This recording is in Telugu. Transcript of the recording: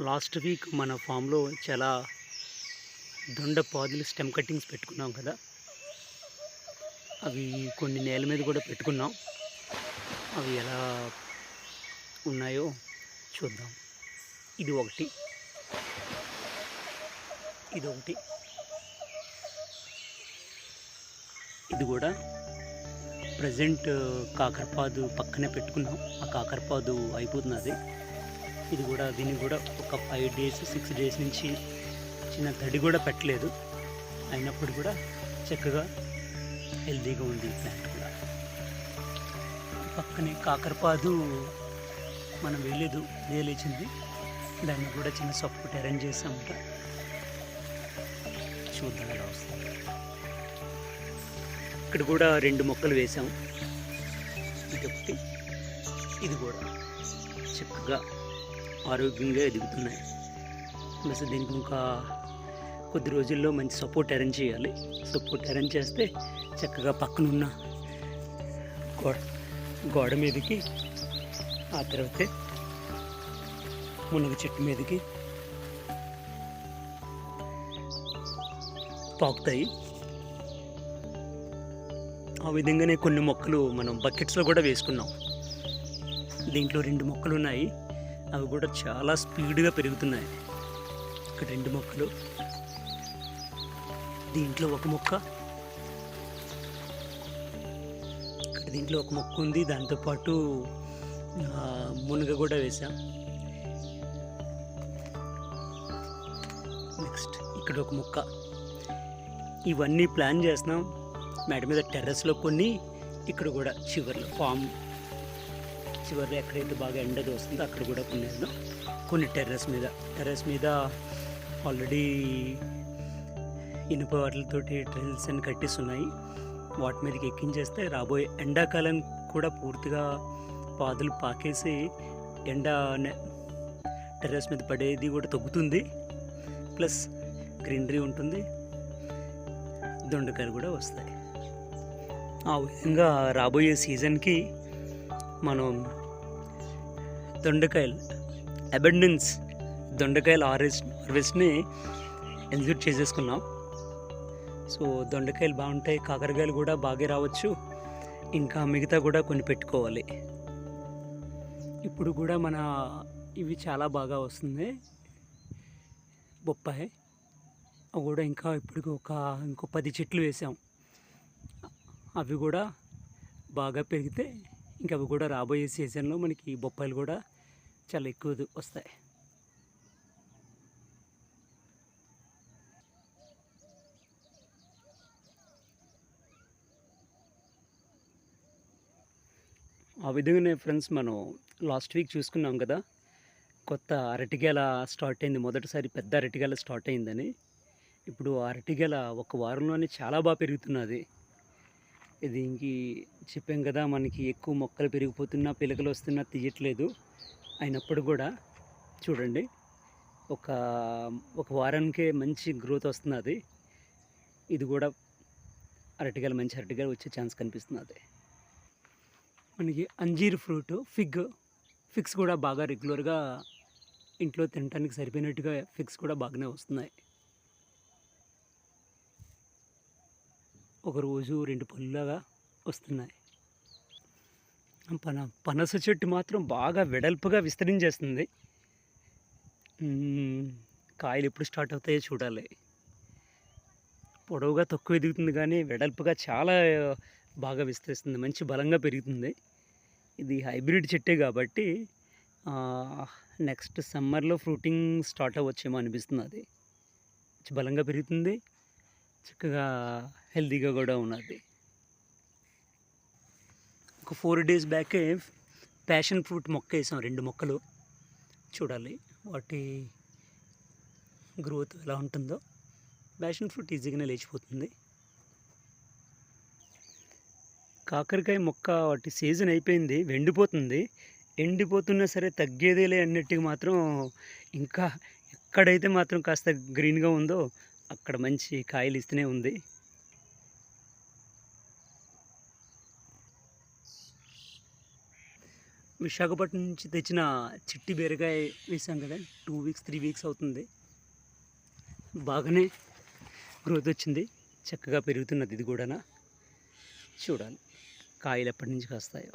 లాస్ట్ వీక్ మన ఫామ్లో చాలా దొండ పాదులు స్టెమ్ కట్టింగ్స్ పెట్టుకున్నాం కదా. అవి కొన్ని నేల మీద కూడా పెట్టుకున్నాం. అవి ఎలా ఉన్నాయో చూద్దాం. ఇది ఒకటి. ఇది ఒకటి. ఇది కూడా ప్రజెంట్ కాకరపాదు పక్కనే పెట్టుకున్నాం. ఆ కాకరపాదు అయిపోతున్నది. ఇది కూడా దీన్ని కూడా ఒక ఫైవ్ డేస్ సిక్స్ డేస్ నుంచి చిన్న తడి కూడా పెట్టలేదు. అయినప్పుడు కూడా చక్కగా హెల్తీగా ఉంది ఈ ప్లాంట్ కూడా. పక్కనే కాకరపాదు మనం వెళ్ళేదు వేలేచింది దాన్ని కూడా చిన్న సపోర్ట్ అరేంజ్ చేసామంట చూద్దాం ఎలా వస్తుంది. ఇక్కడ కూడా రెండు మొక్కలు వేసాము ఇది ఒకటి ఇది కూడా చక్కగా ఆరోగ్యంగా ఎదుగుతున్నాయి. ప్లస్ దీనికి ఇంకా కొద్ది రోజుల్లో మంచి సపోర్ట్ అరేంజ్ చేయాలి. సపోర్ట్ అరేంజ్ చేస్తే చక్కగా పక్కనున్న గోడ గోడ మీదకి ఆ తర్వాత మునగ చెట్టు మీదకి పాకుతాయి. ఆ విధంగానే కొన్ని మొక్కలు మనం బకెట్స్లో కూడా వేసుకున్నాం. దీంట్లో రెండు మొక్కలు ఉన్నాయి అవి కూడా చాలా స్పీడ్గా పెరుగుతున్నాయి. ఇక్కడ రెండు మొక్కలు దీంట్లో ఒక మొక్క ఇక్కడ దీంట్లో ఒక మొక్క ఉంది. దాంతోపాటు మునగ కూడా వేసాం నెక్స్ట్ ఇక్కడ ఒక మొక్క. ఇవన్నీ ప్లాన్ చేస్తున్నాం. మేడ మీద టెర్రస్లో కొన్ని ఇక్కడ కూడా చివరిలో ఫామ్ చివర్లో ఎక్కడైతే బాగా ఎండ వస్తుందో అక్కడ కూడా కొన్ని కొన్ని టెర్రస్ మీద టెర్రస్ మీద ఆల్రెడీ ఇనుప వాటితోటి ట్రైల్స్ అని కట్టిస్తున్నాయి వాటి మీదకి ఎక్కించేస్తే రాబోయే ఎండాకాలం కూడా పూర్తిగా పాదులు పాకేసి ఎండ టెర్రస్ మీద పడేది కూడా తగ్గుతుంది. ప్లస్ గ్రీనరీ ఉంటుంది. దొండకాయలు కూడా వస్తాయి. ఆ విధంగా రాబోయే సీజన్కి మనం దొండకాయలు అబెండెన్స్ దొండకాయల హార్వెస్ట్ హార్వెస్ట్ని ఎగ్జిక్యూట్ చేసేసుకున్నాం. సో దొండకాయలు బాగుంటాయి కాకరకాయలు కూడా బాగా రావచ్చు. ఇంకా మిగతా కూడా కొన్ని పెట్టుకోవాలి. ఇప్పుడు కూడా మన ఇవి చాలా బాగా వస్తుంది. బొప్పాయి అవి కూడా ఇంకా ఇప్పుడు ఒక ఇంకో పది చెట్లు వేసాం. అవి కూడా బాగా పెరిగితే ఇంకా అవి కూడా రాబోయే సీజన్లో మనకి బొప్పాయిలు కూడా చాలా ఎక్కువ వస్తాయి. ఆ విధంగానే ఫ్రెండ్స్ మనం లాస్ట్ వీక్ చూసుకున్నాం కదా కొత్త అరటిగేల స్టార్ట్ అయింది. మొదటిసారి పెద్ద అరటిగేల స్టార్ట్ అయిందని. ఇప్పుడు అరటిగేల ఒక వారంలోనే చాలా బాగా పెరుగుతున్నది. ఇది చెప్పాం కదా మనకి ఎక్కువ మొక్కలు పెరిగిపోతున్నా పిలకలు వస్తున్నా తీయట్లేదు. అయినప్పుడు కూడా చూడండి ఒక ఒక వారానికే మంచి గ్రోత్ వస్తున్నది. ఇది కూడా అరటిగల మంచి అరటిగల వచ్చే ఛాన్స్ కనిపిస్తున్నది. మనకి అంజీర్ ఫ్రూట్ ఫిగ్ ఫిక్స్ కూడా బాగా రెగ్యులర్గా ఇంట్లో తినడానికి సరిపోయినట్టుగా ఫిక్స్ కూడా బాగానే వస్తున్నాయి. ఒకరోజు రెండు పళ్ళులాగా వస్తున్నాయి. పన పనస చెట్టు మాత్రం బాగా వెడల్పుగా విస్తరించేస్తుంది. కాయలు ఎప్పుడు స్టార్ట్ అవుతాయో చూడాలి. పొడవుగా తక్కువ ఎదుగుతుంది కానీ వెడల్పుగా చాలా బాగా విస్తరిస్తుంది. మంచి బలంగా పెరుగుతుంది. ఇది హైబ్రిడ్ చెట్టే కాబట్టి నెక్స్ట్ సమ్మర్లో ఫ్రూటింగ్ స్టార్ట్ అవ్వచ్చేమో అనిపిస్తుంది అది. మంచి బలంగా పెరుగుతుంది. చక్కగా హెల్తీగా కూడా ఉన్నది. ఒక ఫోర్ డేస్ బ్యాకే ప్యాషన్ ఫ్రూట్ మొక్క వేసాం రెండు మొక్కలు. చూడాలి వాటి గ్రోత్ ఎలా ఉంటుందో. ప్యాషన్ ఫ్రూట్ ఈజీగానే లేచిపోతుంది. కాకరకాయ మొక్క వాటి సీజన్ అయిపోయింది వెండిపోతుంది. ఎండిపోతున్నా సరే తగ్గేదేలే అన్నట్టుగా మాత్రం ఇంకా ఎక్కడైతే మాత్రం కాస్త గ్రీన్గా ఉందో అక్కడ మంచి కాయలు ఇస్తూనే ఉంది. విశాఖపట్నం నుంచి తెచ్చిన చిట్టి బీరకాయ వేసాం కదా టూ వీక్స్ త్రీ వీక్స్ అవుతుంది. బాగానే గ్రోత్ వచ్చింది. చక్కగా పెరుగుతున్నది ఇది కూడా చూడాలి కాయలు ఎప్పటి నుంచి కాస్తాయో.